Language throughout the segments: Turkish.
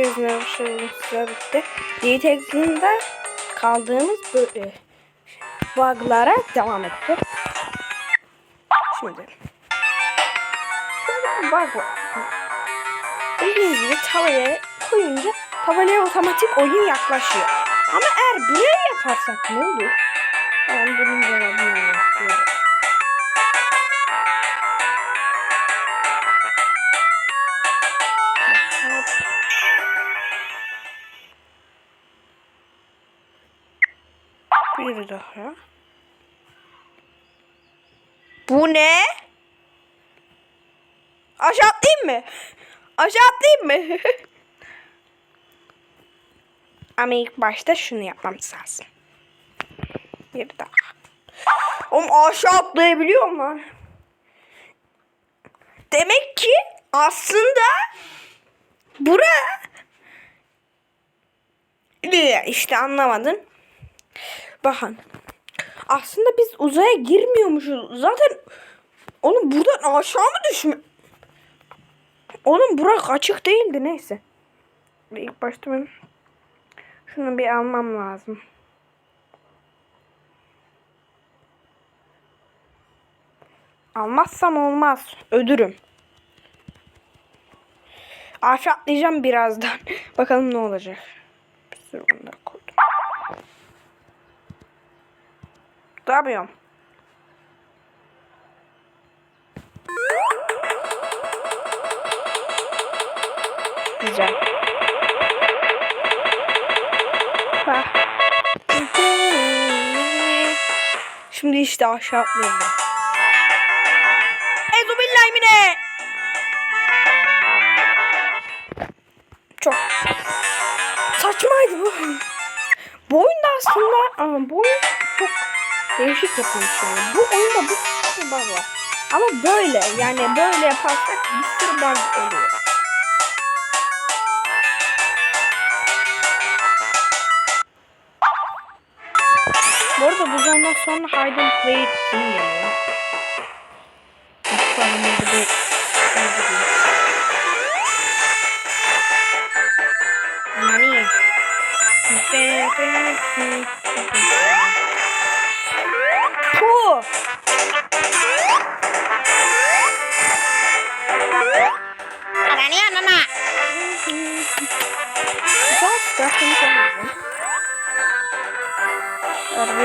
Herkes merhaba sizler bitti. Yiğit Exe'inde kaldığımız böyle bug'lara devam etti. Şimdi. Şöyle bir bug gibi tavaya koyunca tavaya otomatik oyun yaklaşıyor. Ama eğer buraya yaparsak ne olur? Ben bunun cevabını yapıyorum. Bir daha. Bu ne? Aşağı atlayayım mı? Aşağı atlayayım mı? Ama ilk başta şunu yapmam lazım. Bir daha. Oğlum aşağı atlayabiliyor mu? Demek ki aslında bura işte anlamadın. Bakın. Aslında biz uzaya girmiyormuşuz. Zaten oğlum buradan aşağı mı düşme? Oğlum burak açık değildi neyse. İlk başta ben şunu bir almam lazım. Almazsam olmaz. Ödürüm. Aşağı atlayacağım birazdan. Bakalım ne olacak. Bir sürü bunları koydum. Ne yapıyorum? Güzel. Bak. Şimdi işte aşağı atlıyorum. Ezu billahi mine. Çok saçmaydı. Bu değişik yapılmış yani. Bu oyunda bir sürü bug var. Ama böyle yani böyle yaparsak bir sürü bug oluyor. Bu arada bu zamdan sonra Hide and Play için geliyor. Sonra bir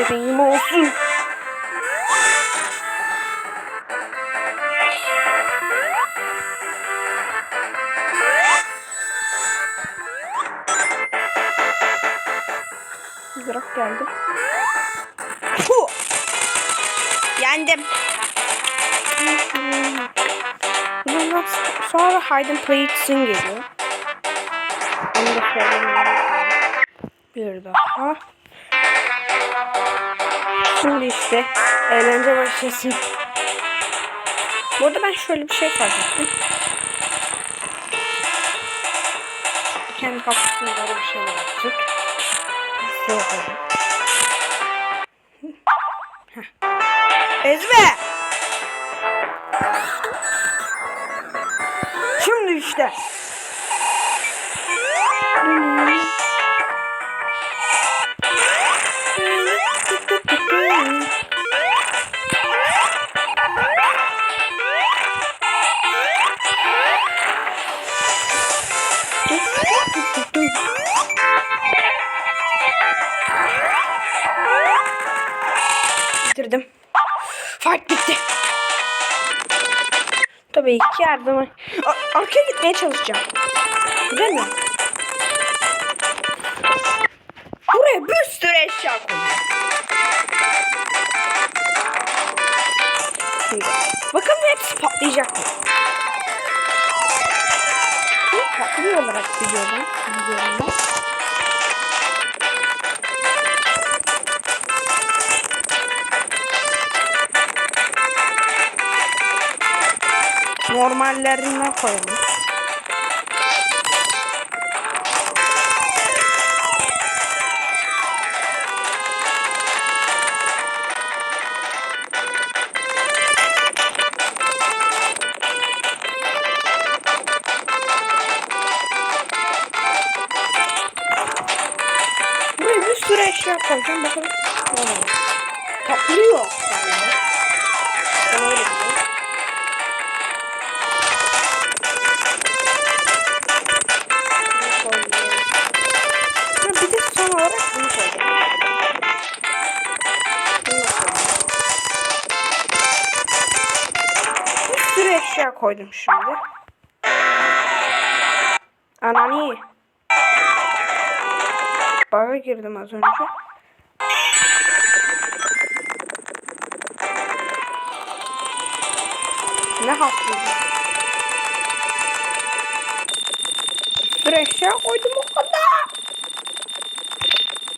Vereyim olsun. Zırak geldi. Puh! Yendim. Bundan sonra Hide and Play için geliyor. Onu da söyleyeyim. Bir daha. Şimdi işte eğlence başlasın. Bu arada ben şöyle bir şey fark ettim. Kendi kapısında bir şey yaptık. Bakalım. Tabii ki yardıma. A- arkaya gitmeye çalışacağım. Mi? Buraya bir sürü eşya koyuyorum. Şimdi, Bakalım hepsi patlayacak mı? Patlıyor olarak biliyorum. Biliyorum ben. Normallerinden koyalım. Koydum şimdi. Anani. Baga girdim az önce. Ne haklıydı. Eşya koydum o kadar.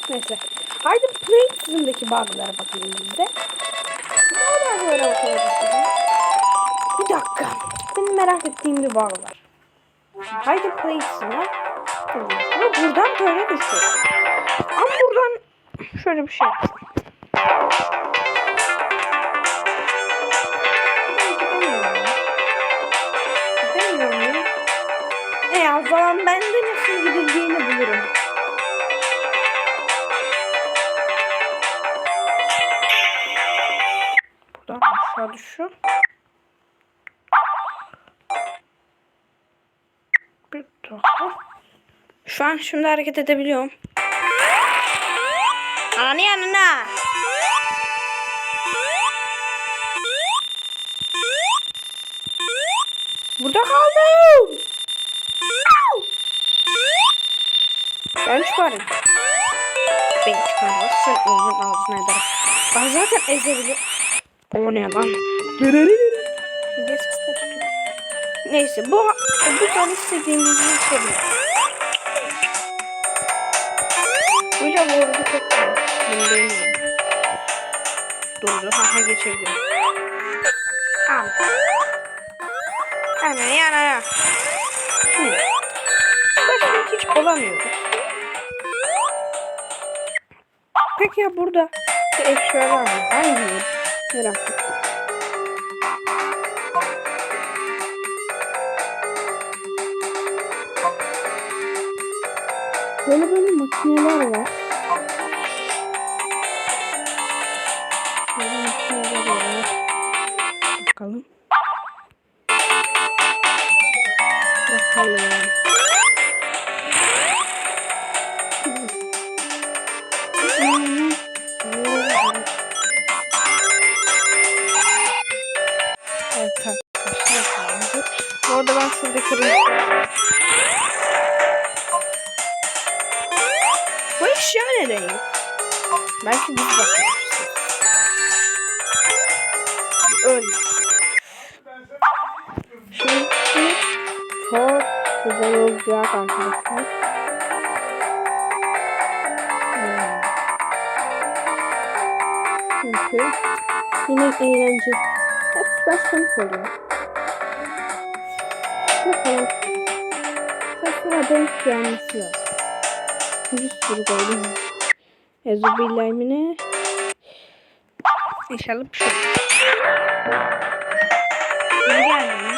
Neyse. Haydi Play bug'lara bakalım biz de. Ne bug'lara bakalım. Merak ettiğim bir bug var. Haydi Play sizine. Ama buradan böyle düşüyor. Ama buradan şöyle bir şey yapsam. E o zaman ben de nasıl gidildiğini bulurum. Buradan aşağı düşüyor. Dakika. Şu an şimdi hareket edebiliyorum. Ananı yanına. Burada kaldım. Ben çıkarım. Ben çıkarmazsın onun ağzına ederim. Ben zaten ezebilirim. O ne lan? Kısa Neyse bu bu son istediğimiz bir şey. Böyle vurdu çok güzel. Durdu. Ha ha geçebilirim. Al. Ananı yanına. Hı. Başka hiç olamıyoruz. Peki ya burada bir eşya var mı? Hangi? Merak ettim. Böyle böyle makineler var. Böyle makineler var. Bakalım. Bakalım. Belki biz bakıyoruz. Öyle. Şimdi çok güzel olacak arkadaşlar. Hmm. Çünkü yine eğlence. Hep başlamış oluyor. Bakalım. Sıra denk gelmesi lazım. Bir sürü koydum. Ezubillah İnşallah bir şey. Ne geldi?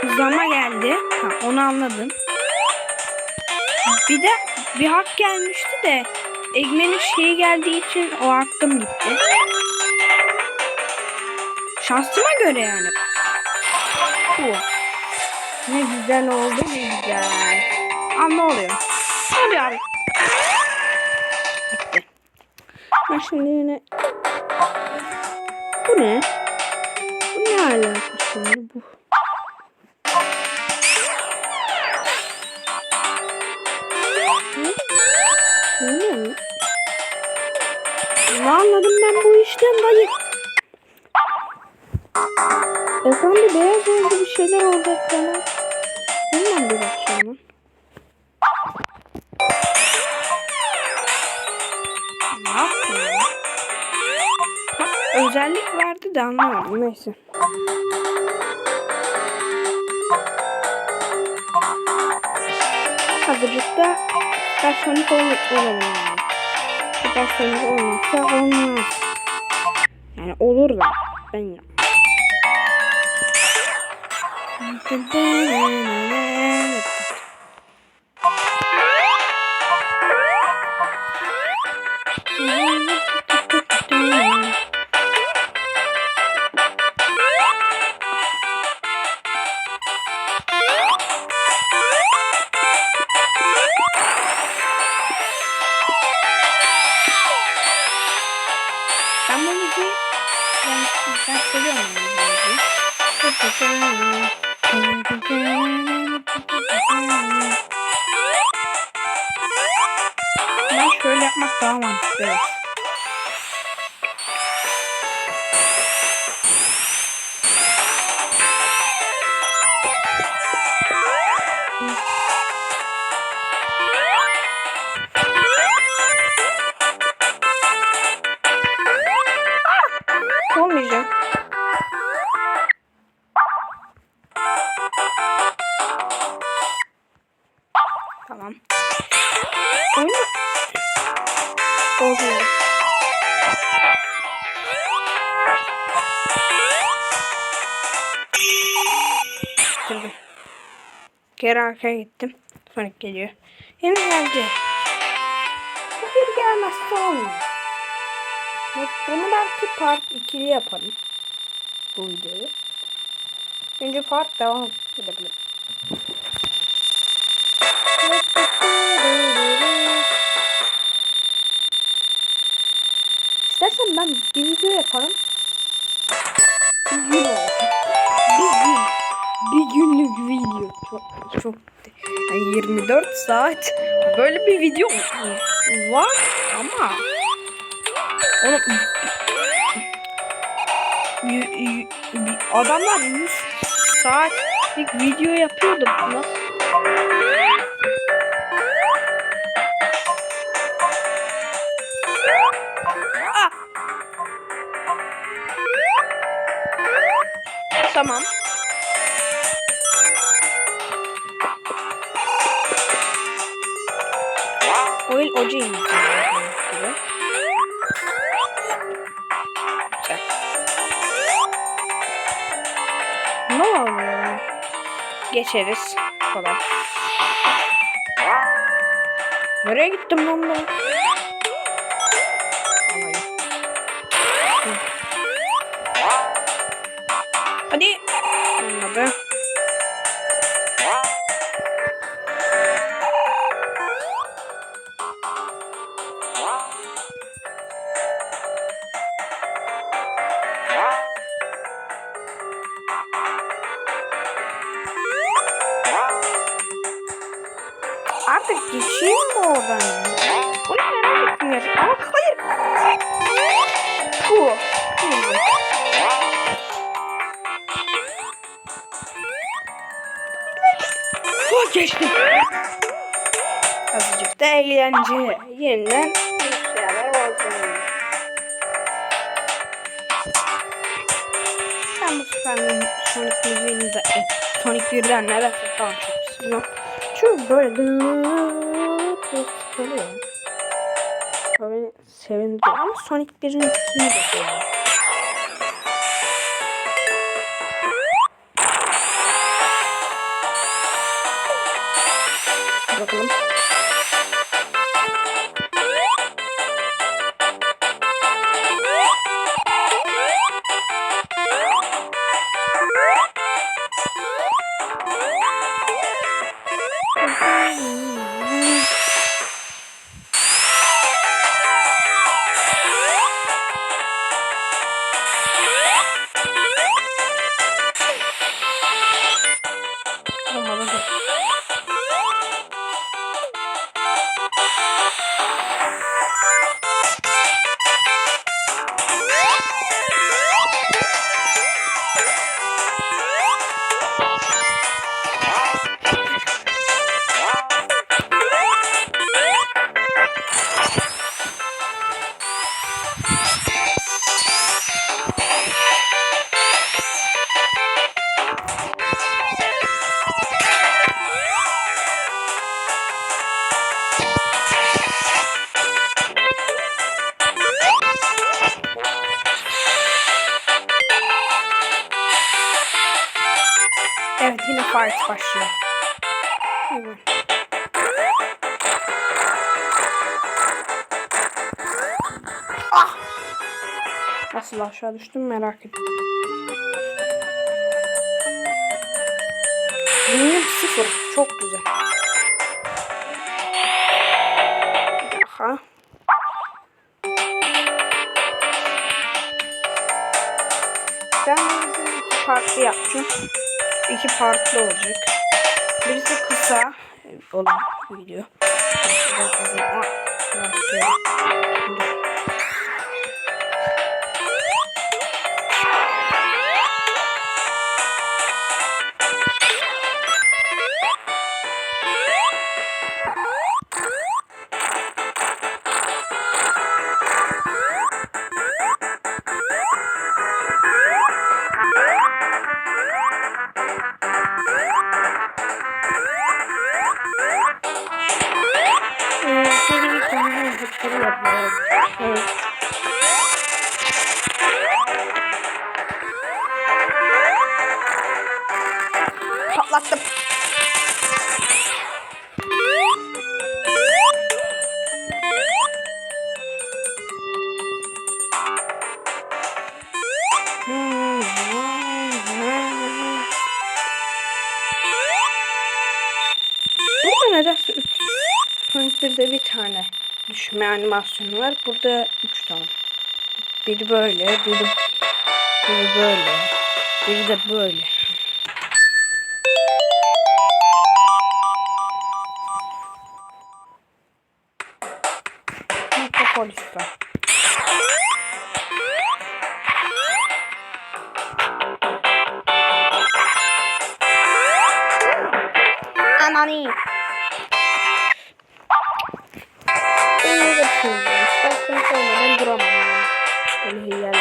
Hızlanma geldi. Ha, onu anladım. Bir de bir hak gelmişti de Egmen'in şeyi geldiği için o hakkım gitti. Şansıma göre yani. Bu. Ne güzel oldu ne güzel. Aa ne oluyor? Ne oluyor abi? Bitti. Ben şimdi yine... Bu ne? Bu ne alaka şimdi bu? Bu ne? Anladım ben bu işten dayı? Ekranda beyaz oldu bir şeyler oldu ekrana. Hemen bir bakayım. Verdi de anlamadım. Neyse. Azıcık da Süpersonik ol olalım. Süpersonik olmazsa olmaz. Yani olur da. Ben ya. Ben seviyorum yani. Ben şöyle yapmak daha mantıklı. Tamam. Oyun Oluyor. Geri arkaya gittim. Sonic geliyor. Yine geldi. Bu geri gelmezse olmuyor. Bunu belki part 2'li yaparım. Bu videoyu. Önce part devam edebilirim. İstersen ben bir video yaparım. Bir gün. Bir gün. Bir günlük video. Çok çok yani 24 saat böyle bir video var ama onu adamlar 100 saatlik video yapıyordu. Nasıl? Tamam. Gibi. Güzel. Ne oluyor? Geçeriz. Kolay. Nereye gittim lan ben? 好的。Azıcık da eğlence. Yeniden şeyler oldu. Ben bu sefer Sonic müziğini de e, Sonic 1'den nedense daha çok seviyorum. Çünkü böyle. O beni sevindiriyor. Ama Sonic 1'in ikisini de seviyorum. ki! Ah! Nasıl aşağı düştüm merak ettim. Benim sıfır. Çok güzel. Aha. Ben iki partlı yapacağım. İki partlı olacak. Birisi kısa e, olan video. animasyonu var. Burada 3 tane. Biri böyle, biri, biri böyle, biri de böyle. Metropolis'te. Anani. and he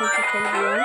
Çünkü kendi